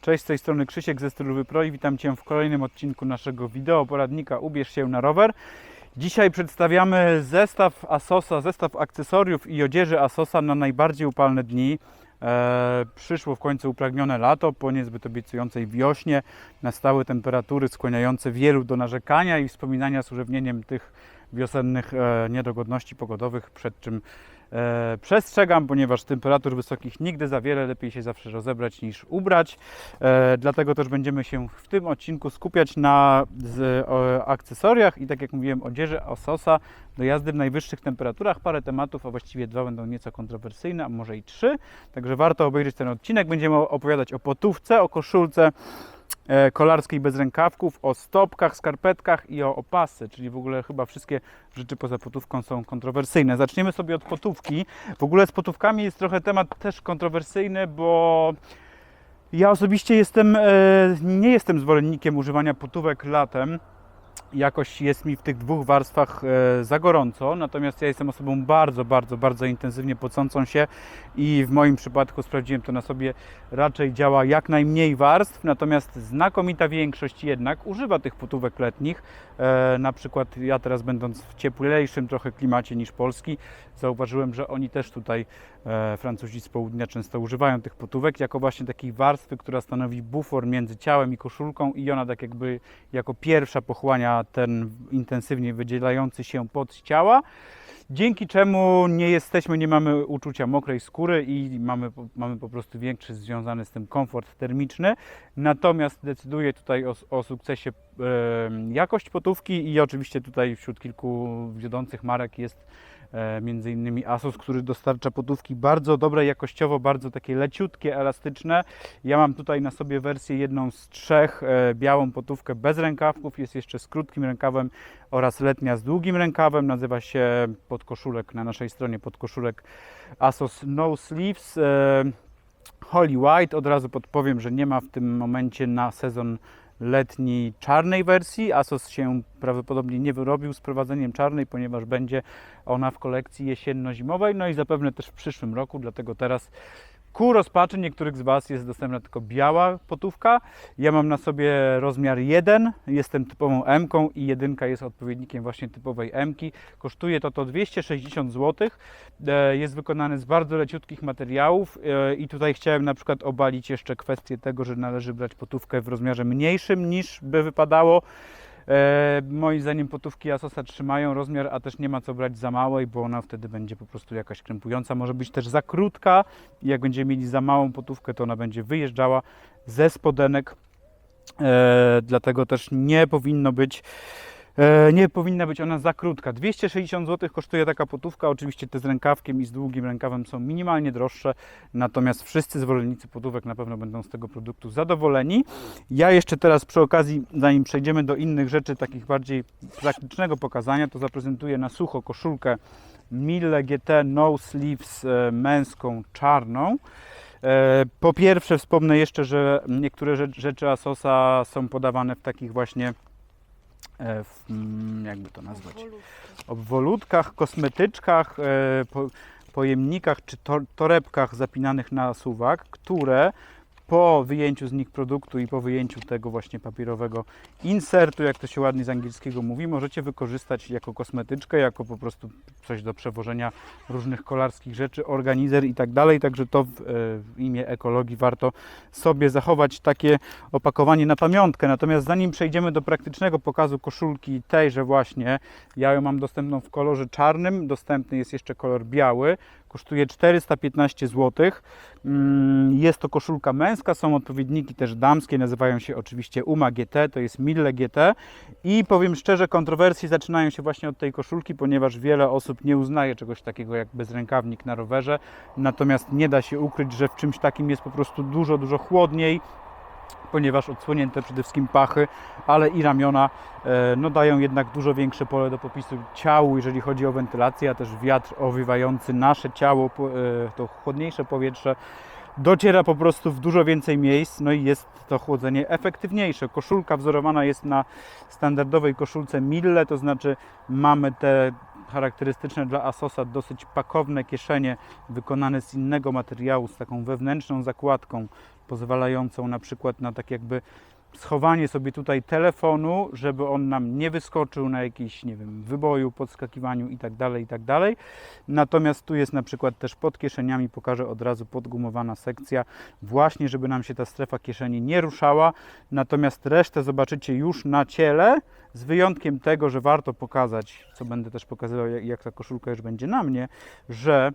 Cześć, z tej strony Krzysiek ze Stylu Pro i witam Cię w kolejnym odcinku naszego wideo poradnika Ubierz się na rower. Dzisiaj przedstawiamy zestaw Asosa, zestaw akcesoriów i odzieży Asosa na najbardziej upalne dni. E, przyszło w końcu upragnione lato po niezbyt obiecującej wiośnie. Nastały temperatury skłaniające wielu do narzekania i wspominania z urzewnieniem tych wiosennych e, niedogodności pogodowych, przed czym e, przestrzegam, ponieważ temperatur wysokich nigdy za wiele, lepiej się zawsze rozebrać niż ubrać. E, dlatego też będziemy się w tym odcinku skupiać na z, o, akcesoriach i tak jak mówiłem, odzieży Asosa do jazdy w najwyższych temperaturach. Parę tematów, a właściwie dwa będą nieco kontrowersyjne, a może i trzy. Także warto obejrzeć ten odcinek. Będziemy opowiadać o potówce, o koszulce kolarskiej bez rękawków, o stopkach, skarpetkach i o opasy, czyli w ogóle chyba wszystkie rzeczy poza potówką są kontrowersyjne. Zaczniemy sobie od potówki. W ogóle z potówkami jest trochę temat też kontrowersyjny, bo ja osobiście jestem, e, nie jestem zwolennikiem używania potówek latem. Jakoś jest mi w tych dwóch warstwach e, za gorąco, natomiast ja jestem osobą bardzo, bardzo, bardzo intensywnie pocącą się i w moim przypadku sprawdziłem to na sobie, raczej działa jak najmniej warstw, natomiast znakomita większość jednak używa tych potówek letnich. E, na przykład ja teraz będąc w cieplejszym trochę klimacie niż Polski, zauważyłem, że oni też tutaj, Francuzi z południa często używają tych potówek jako właśnie takiej warstwy, która stanowi bufor między ciałem i koszulką i ona tak jakby jako pierwsza pochłania ten intensywnie wydzielający się pot ciała. Dzięki czemu nie jesteśmy, nie mamy uczucia mokrej skóry i mamy, mamy po prostu większy związany z tym komfort termiczny. Natomiast decyduje tutaj o, o sukcesie em, jakość potówki i oczywiście tutaj wśród kilku wiodących marek jest e, między innymi Asos, który dostarcza potówki bardzo dobre jakościowo, bardzo takie leciutkie, elastyczne. Ja mam tutaj na sobie wersję jedną z trzech, e, białą potówkę bez rękawków, jest jeszcze z krótkim rękawem oraz letnia z długim rękawem. Nazywa się podkoszulek na naszej stronie podkoszulek Asos No Sleeves. E, Holy White, od razu podpowiem, że nie ma w tym momencie na sezon letni czarnej wersji. Asos się prawdopodobnie nie wyrobił z prowadzeniem czarnej, ponieważ będzie ona w kolekcji jesienno-zimowej, no i zapewne też w przyszłym roku, dlatego teraz ku rozpaczy niektórych z Was jest dostępna tylko biała potówka. Ja mam na sobie rozmiar 1, jestem typową M i jedynka jest odpowiednikiem właśnie typowej M. -ki. Kosztuje to to 260 zł. E, Jest wykonany z bardzo leciutkich materiałów e, i tutaj chciałem na przykład obalić jeszcze kwestię tego, że należy brać potówkę w rozmiarze mniejszym niż by wypadało. E, moim zdaniem potówki Asosa trzymają rozmiar, a też nie ma co brać za małej, bo ona wtedy będzie po prostu jakaś krępująca. Może być też za krótka i jak będziemy mieli za małą potówkę, to ona będzie wyjeżdżała ze spodenek. E, dlatego też nie powinno być nie powinna być ona za krótka. 260 zł kosztuje taka potówka. Oczywiście te z rękawkiem i z długim rękawem są minimalnie droższe, natomiast wszyscy zwolennicy potówek na pewno będą z tego produktu zadowoleni. Ja jeszcze teraz przy okazji, zanim przejdziemy do innych rzeczy, takich bardziej praktycznego pokazania, to zaprezentuję na sucho koszulkę Mille GT No Sleeves e, męską czarną. E, Po pierwsze wspomnę jeszcze, że niektóre rzecz- rzeczy Asosa są podawane w takich właśnie e, w, mm, jakby to nazwać, obwolutkach, kosmetyczkach, e, po, pojemnikach czy tor, torebkach zapinanych na suwak, które po wyjęciu z nich produktu i po wyjęciu tego właśnie papierowego insertu, jak to się ładnie z angielskiego mówi, możecie wykorzystać jako kosmetyczkę, jako po prostu coś do przewożenia różnych kolarskich rzeczy, organizer i tak dalej. Także to w, e, w imię ekologii warto sobie zachować takie opakowanie na pamiątkę. Natomiast zanim przejdziemy do praktycznego pokazu koszulki tejże właśnie, ja ją mam dostępną w kolorze czarnym, dostępny jest jeszcze kolor biały. Kosztuje 415 zł. Mm, Jest to koszulka męska, są odpowiedniki też damskie, nazywają się oczywiście Uma GT, to jest Mille GT. I powiem szczerze, kontrowersje zaczynają się właśnie od tej koszulki, ponieważ wiele osób nie uznaje czegoś takiego jak bezrękawnik na rowerze. Natomiast nie da się ukryć, że w czymś takim jest po prostu dużo, dużo chłodniej ponieważ odsłonięte przede wszystkim pachy, ale i ramiona e, no, dają jednak dużo większe pole do popisu ciału, jeżeli chodzi o wentylację, a też wiatr owiewający nasze ciało, e, to chłodniejsze powietrze dociera po prostu w dużo więcej miejsc, no i jest to chłodzenie efektywniejsze. Koszulka wzorowana jest na standardowej koszulce Mille, to znaczy mamy te charakterystyczne dla Asosa dosyć pakowne kieszenie wykonane z innego materiału, z taką wewnętrzną zakładką pozwalającą na przykład na tak jakby schowanie sobie tutaj telefonu, żeby on nam nie wyskoczył na jakiś, nie wiem, wyboju, podskakiwaniu i tak dalej, i tak. Natomiast tu jest na przykład też pod kieszeniami, pokażę od razu podgumowana sekcja, właśnie żeby nam się ta strefa kieszeni nie ruszała. Natomiast resztę zobaczycie już na ciele, z wyjątkiem tego, że warto pokazać, co będę też pokazywał, jak ta koszulka już będzie na mnie, że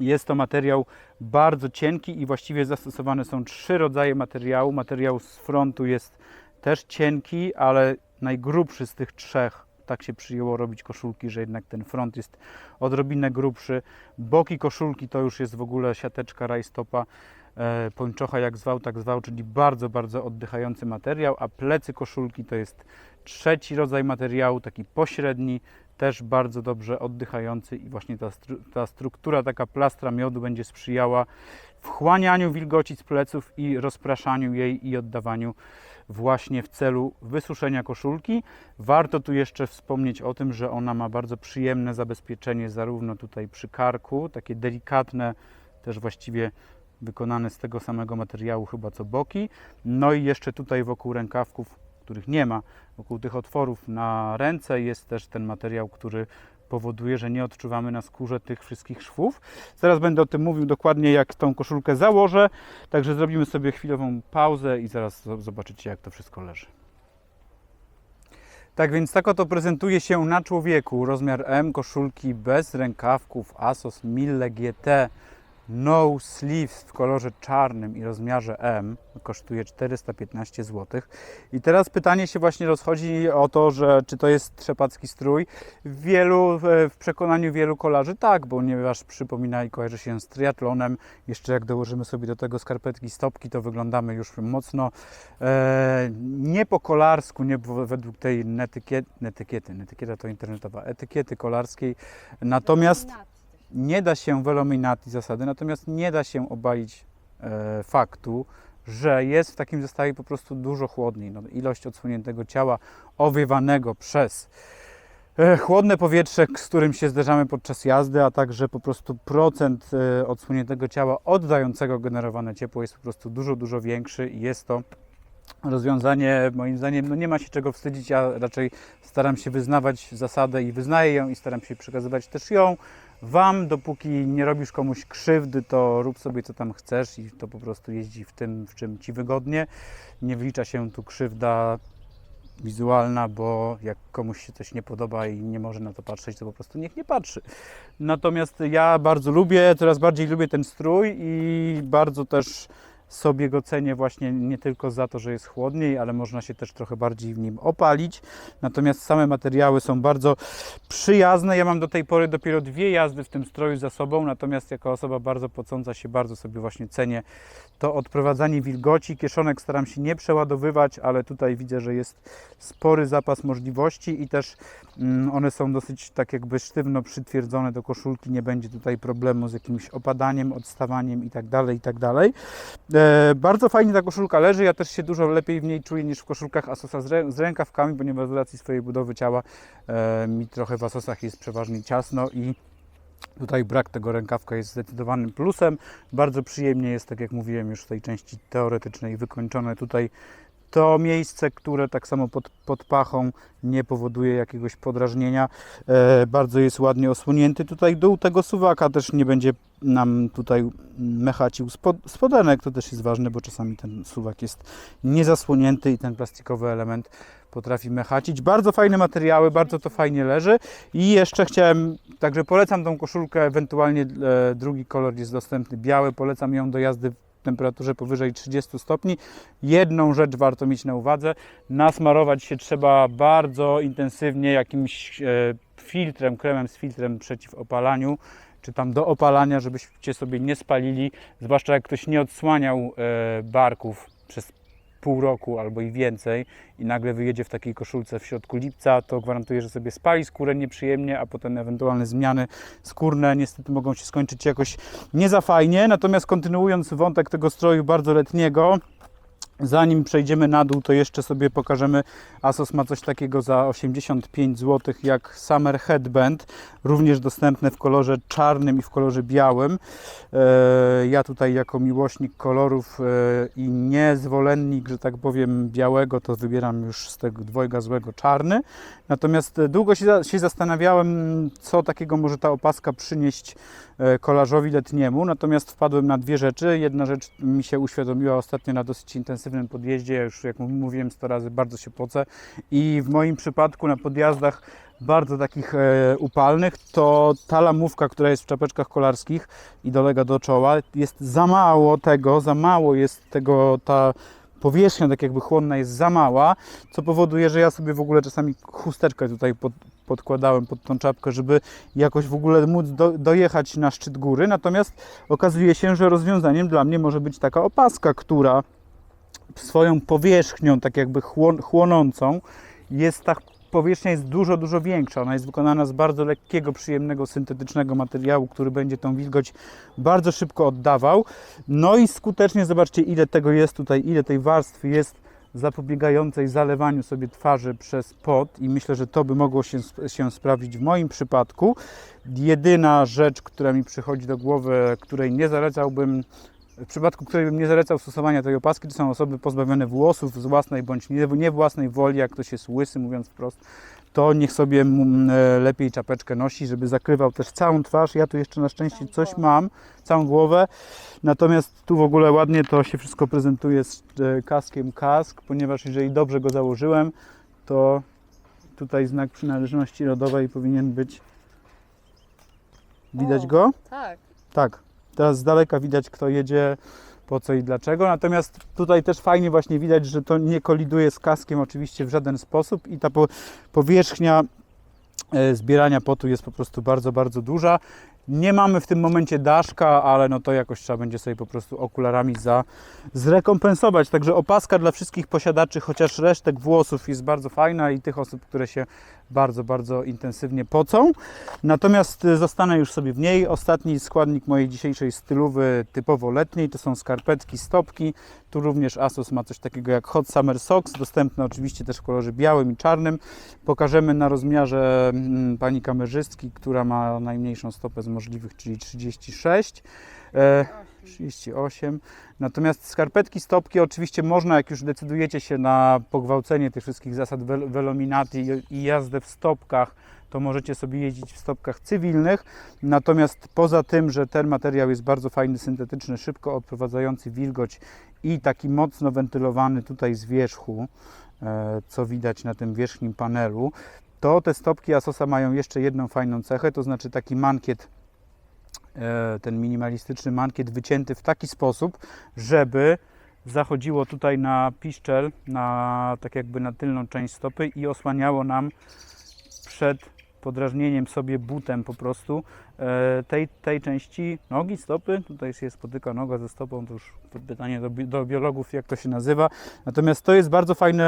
jest to materiał bardzo cienki i właściwie zastosowane są trzy rodzaje materiału. Materiał z frontu jest też cienki, ale najgrubszy z tych trzech. Tak się przyjęło robić koszulki, że jednak ten front jest odrobinę grubszy. Boki koszulki to już jest w ogóle siateczka rajstopa, e, pończocha jak zwał, tak zwał, czyli bardzo, bardzo oddychający materiał, a plecy koszulki to jest trzeci rodzaj materiału, taki pośredni, też bardzo dobrze oddychający i właśnie ta, stru, ta struktura taka plastra miodu będzie sprzyjała wchłanianiu wilgoci z pleców i rozpraszaniu jej i oddawaniu właśnie w celu wysuszenia koszulki. Warto tu jeszcze wspomnieć o tym, że ona ma bardzo przyjemne zabezpieczenie zarówno tutaj przy karku, takie delikatne, też właściwie wykonane z tego samego materiału chyba co boki, no i jeszcze tutaj wokół rękawków, których nie ma, wokół tych otworów na ręce jest też ten materiał, który powoduje, że nie odczuwamy na skórze tych wszystkich szwów. Zaraz będę o tym mówił dokładnie, jak tą koszulkę założę, także zrobimy sobie chwilową pauzę i zaraz zo- zobaczycie, jak to wszystko leży. Tak więc tak oto prezentuje się na człowieku rozmiar M koszulki bez rękawków Asos Mille GT No Sleeves w kolorze czarnym i rozmiarze M kosztuje 415 zł. I teraz pytanie się właśnie rozchodzi o to, że czy to jest trzepacki strój. Wielu, w przekonaniu wielu kolarzy tak, ponieważ przypomina i kojarzy się z triatlonem. Jeszcze jak dołożymy sobie do tego skarpetki, stopki, to wyglądamy już mocno e, nie po kolarsku, nie według tej netykiety, netykiety, netykieta to internetowa, etykiety kolarskiej. Natomiast nie da się velominati zasady, natomiast nie da się obalić e, faktu, że jest w takim zestawie po prostu dużo chłodniej. No, ilość odsłoniętego ciała owiewanego przez e, chłodne powietrze, z którym się zderzamy podczas jazdy, a także po prostu procent e, odsłoniętego ciała oddającego generowane ciepło jest po prostu dużo, dużo większy i jest to rozwiązanie, moim zdaniem, no nie ma się czego wstydzić. Ja raczej staram się wyznawać zasadę i wyznaję ją i staram się przekazywać też ją. Wam, dopóki nie robisz komuś krzywdy, to rób sobie co tam chcesz i to po prostu jeździ w tym, w czym ci wygodnie. Nie wlicza się tu krzywda wizualna, bo jak komuś się coś nie podoba i nie może na to patrzeć, to po prostu niech nie patrzy. Natomiast ja bardzo lubię, coraz bardziej lubię ten strój i bardzo też sobie go cenię właśnie nie tylko za to, że jest chłodniej, ale można się też trochę bardziej w nim opalić. Natomiast same materiały są bardzo przyjazne. Ja mam do tej pory dopiero dwie jazdy w tym stroju za sobą, natomiast jako osoba bardzo pocąca się bardzo sobie właśnie cenię to odprowadzanie wilgoci. Kieszonek staram się nie przeładowywać, ale tutaj widzę, że jest spory zapas możliwości i też one są dosyć tak jakby sztywno przytwierdzone do koszulki. Nie będzie tutaj problemu z jakimś opadaniem, odstawaniem i tak dalej, i tak. E, bardzo fajnie ta koszulka leży. Ja też się dużo lepiej w niej czuję niż w koszulkach Asosa z rękawkami, ponieważ z racji swojej budowy ciała e, mi trochę w Asosach jest przeważnie ciasno i Tutaj brak tego rękawka jest zdecydowanym plusem. Bardzo przyjemnie jest, tak jak mówiłem już w tej części teoretycznej, wykończone tutaj to miejsce, które tak samo pod, pod pachą nie powoduje jakiegoś podrażnienia. E, bardzo jest ładnie osłonięty. Tutaj dół tego suwaka też nie będzie nam tutaj mechacił spod, spodenek. To też jest ważne, bo czasami ten suwak jest niezasłonięty i ten plastikowy element potrafi mechacić. Bardzo fajne materiały, bardzo to fajnie leży. I jeszcze chciałem, także polecam tą koszulkę, ewentualnie e, drugi kolor jest dostępny, biały. Polecam ją do jazdy temperaturze powyżej 30 stopni. Jedną rzecz warto mieć na uwadze, nasmarować się trzeba bardzo intensywnie jakimś e, filtrem, kremem z filtrem przeciw opalaniu, czy tam do opalania, żebyście sobie nie spalili, zwłaszcza jak ktoś nie odsłaniał e, barków przez pół roku albo i więcej i nagle wyjedzie w takiej koszulce w środku lipca, to gwarantuję, że sobie spali skórę nieprzyjemnie, a potem ewentualne zmiany skórne niestety mogą się skończyć jakoś nie za fajnie. Natomiast kontynuując wątek tego stroju bardzo letniego, Zanim przejdziemy na dół, to jeszcze sobie pokażemy. Asos ma coś takiego za 85 zł jak Summer Headband, również dostępne w kolorze czarnym i w kolorze białym. E, Ja tutaj jako miłośnik kolorów e, i niezwolennik, że tak powiem, białego, to wybieram już z tego dwojga złego czarny. Natomiast długo się, za- się zastanawiałem, co takiego może ta opaska przynieść kolarzowi letniemu. Natomiast wpadłem na dwie rzeczy. Jedna rzecz mi się uświadomiła ostatnio na dosyć intensywnym podjeździe. Już jak mówiłem 100 razy, bardzo się pocę. I w moim przypadku na podjazdach bardzo takich e, upalnych, to ta lamówka, która jest w czapeczkach kolarskich i dolega do czoła, jest za mało tego, za mało jest tego, ta powierzchnia tak jakby chłonna jest za mała, co powoduje, że ja sobie w ogóle czasami chusteczkę tutaj pod, podkładałem pod tą czapkę, żeby jakoś w ogóle móc do, dojechać na szczyt góry. Natomiast okazuje się, że rozwiązaniem dla mnie może być taka opaska, która swoją powierzchnią, tak jakby chłon, chłonącą, jest ta powierzchnia jest dużo, dużo większa. Ona jest wykonana z bardzo lekkiego, przyjemnego, syntetycznego materiału, który będzie tą wilgoć bardzo szybko oddawał. No i skutecznie zobaczcie, ile tego jest tutaj, ile tej warstwy jest zapobiegającej zalewaniu sobie twarzy przez pot i myślę, że to by mogło się, się sprawdzić w moim przypadku. Jedyna rzecz, która mi przychodzi do głowy, której nie zalecałbym w przypadku której bym nie zalecał stosowania tej opaski, to są osoby pozbawione włosów z własnej bądź nie, własnej woli, jak ktoś jest łysy, mówiąc wprost, to niech sobie mm, e, lepiej czapeczkę nosi, żeby zakrywał też całą twarz. Ja tu jeszcze na szczęście coś mam, całą głowę, natomiast tu w ogóle ładnie to się wszystko prezentuje z e, kaskiem kask, ponieważ jeżeli dobrze go założyłem, to tutaj znak przynależności rodowej powinien być. Widać O. go? Tak. Tak, teraz z daleka widać, kto jedzie, po co i dlaczego. Natomiast tutaj też fajnie właśnie widać, że to nie koliduje z kaskiem oczywiście w żaden sposób i ta po, powierzchnia e, zbierania potu jest po prostu bardzo, bardzo duża. Nie mamy w tym momencie daszka, ale no to jakoś trzeba będzie sobie po prostu okularami za, zrekompensować. Także opaska dla wszystkich posiadaczy, chociaż resztek włosów jest bardzo fajna i tych osób, które się bardzo, bardzo intensywnie pocą. Natomiast y, zostanę już sobie w niej. Ostatni składnik mojej dzisiejszej stylówy typowo letniej to są skarpetki, stopki. Tu również Asos ma coś takiego jak Hot Summer Socks, dostępne oczywiście też w kolorze białym i czarnym. Pokażemy na rozmiarze mm, pani kamerzystki, która ma najmniejszą stopę z możliwych, czyli 36. E, 38. Natomiast skarpetki, stopki oczywiście można, jak już decydujecie się na pogwałcenie tych wszystkich zasad velominati i- jazdę w stopkach, to możecie sobie jeździć w stopkach cywilnych. Natomiast poza tym, że ten materiał jest bardzo fajny, syntetyczny, szybko odprowadzający wilgoć i taki mocno wentylowany tutaj z wierzchu, e, co widać na tym wierzchnim panelu, to te stopki Asosa mają jeszcze jedną fajną cechę, to znaczy taki mankiet ten minimalistyczny mankiet wycięty w taki sposób, żeby zachodziło tutaj na piszczel, na tak jakby na tylną część stopy i osłaniało nam przed podrażnieniem sobie butem po prostu e, tej, tej części nogi, stopy. Tutaj się spotyka noga ze stopą, to już pytanie do, do biologów, jak to się nazywa. Natomiast to jest bardzo fajny,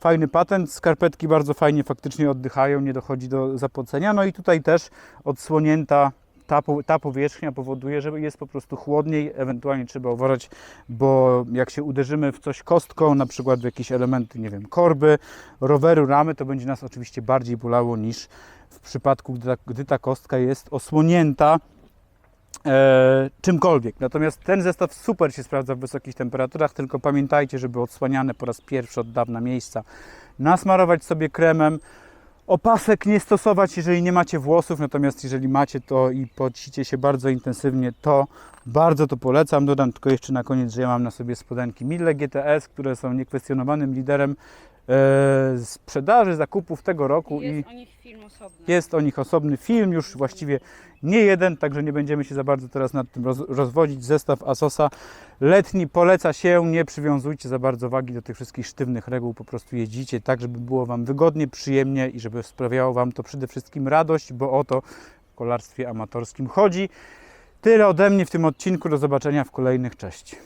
fajny patent. Skarpetki bardzo fajnie faktycznie oddychają, nie dochodzi do zapocenia. No i tutaj też odsłonięta ta, ta powierzchnia powoduje, że jest po prostu chłodniej, ewentualnie trzeba uważać, bo jak się uderzymy w coś kostką, na przykład w jakieś elementy, nie wiem, korby, roweru, ramy, to będzie nas oczywiście bardziej bolało niż w przypadku, gdy ta, gdy ta kostka jest osłonięta e, czymkolwiek. Natomiast ten zestaw super się sprawdza w wysokich temperaturach, tylko pamiętajcie, żeby odsłaniane po raz pierwszy od dawna miejsca nasmarować sobie kremem, Opasek nie stosować, jeżeli nie macie włosów, natomiast jeżeli macie to i pocicie się bardzo intensywnie, to bardzo to polecam. Dodam tylko jeszcze na koniec, że ja mam na sobie spodenki Mille GTS, które są niekwestionowanym liderem sprzedaży, zakupów tego roku i Jest o nich film osobny. jest o nich osobny film, już właściwie nie jeden, także nie będziemy się za bardzo teraz nad tym roz, rozwodzić. Zestaw Asosa letni poleca się, nie przywiązujcie za bardzo wagi do tych wszystkich sztywnych reguł, po prostu jeździcie tak, żeby było Wam wygodnie, przyjemnie i żeby sprawiało Wam to przede wszystkim radość, bo o to w kolarstwie amatorskim chodzi. Tyle ode mnie w tym odcinku, do zobaczenia w kolejnych, cześć.